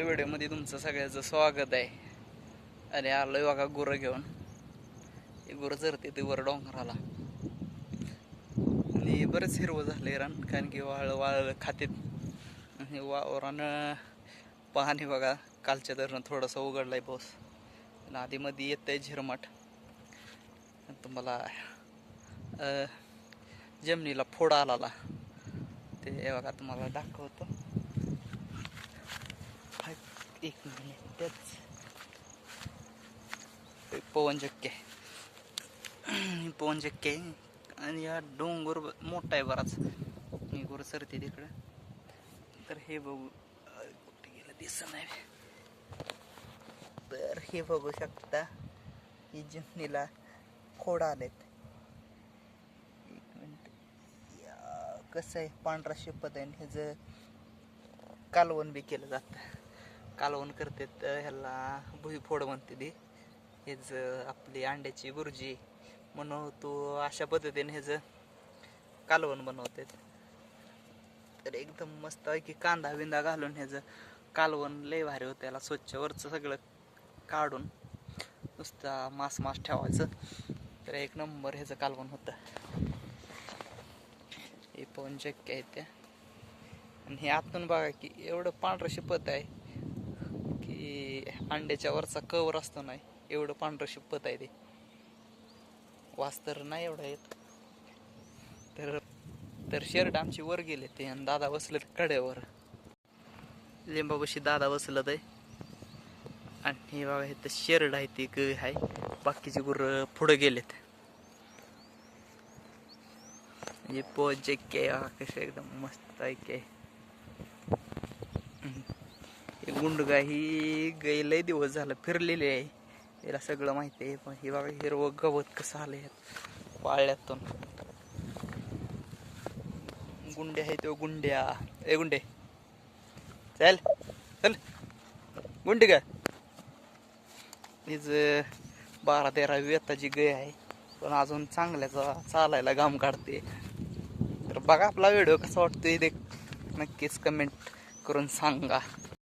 आपल्या व्हिडिओमध्ये तुमचं सगळ्याचं स्वागत आहे. आणि आलोय बघा गुरं घेऊन. हे गुरं चरते ते वर डोंगराला. आणि बरंच हिरवं झाले रान कारण की वाळ वाळ खातेत. आणि वावरानं पाहणे बघा कालच्या धरणं थोडंसं उघडलाय पाऊस. आणि आधीमध्ये येत आहे झिरमाट तुम्हाला जमिनीला फोड आला ते बघा तुम्हाला दाखवतो. एक मिनिटच. त्याच पवन चक्के पवन चक्के आहे. आणि हा डोंगर मोठा आहे बराच. मी गुरु सरते तिकडं. तर हे बघू. कुठे गेलं? दिसत नाही. तर हे बघू शकता ही जमिनीला खोड आलेत. एक मिनिट. कसं आहे? पांढरा शिपत आहे आणि ह्याचं कालवण बी केलं जातं. कालवण करतात ह्याला भुईफोड म्हणते ती. हेच आपली अंड्याची बुर्जी तो अशा पद्धतीने ह्याचं कालवण बनवतात तर एकदम मस्त आहे की कांदा बिंदा घालून ह्याचं कालवण लय भारी होतं. याला स्वच्छ वरचं सगळं काढून नुसता मास मास ठेवायचं. तर एक नंबर ह्याचं कालवण होतं. हे पवन चक्की आहे त्या आणि हे आतून बघा की एवढं पांढरं शिपत आहे. की अंड्याच्या वरचा कवर असतो नाही एवढं पांढरं शिपत आहे ते. वास तर नाही एवढं येत. तर तर शर्ट आमची वर गेले ते आणि दादा बसलेत कड्यावर. लिंबापाशी दादा बसलत आहे. आणि हे बाबा हे तर शेरड आहे ती ग आहे. बाकीचे गुरं पुढं गेलेत. म्हणजे पोचे के कसे एकदम मस्त आहे के. हे गुंडगा ही गै लय दिवस झालं फिरलेली आहे. याला सगळं माहिती आहे पण हे बघा हिरवं गवत कसं आलंय पाळल्यातून गुंड्या आहे तो हो, गुंड्या. ए गुंडे. चल चल. गुंडे का बारा तेरा वेताची गय आहे. पण अजून चांगल्याचा चालायला घाम काढते. तर बघा आपला व्हिडिओ कसा वाटतोय ते नक्कीच कमेंट करून सांगा.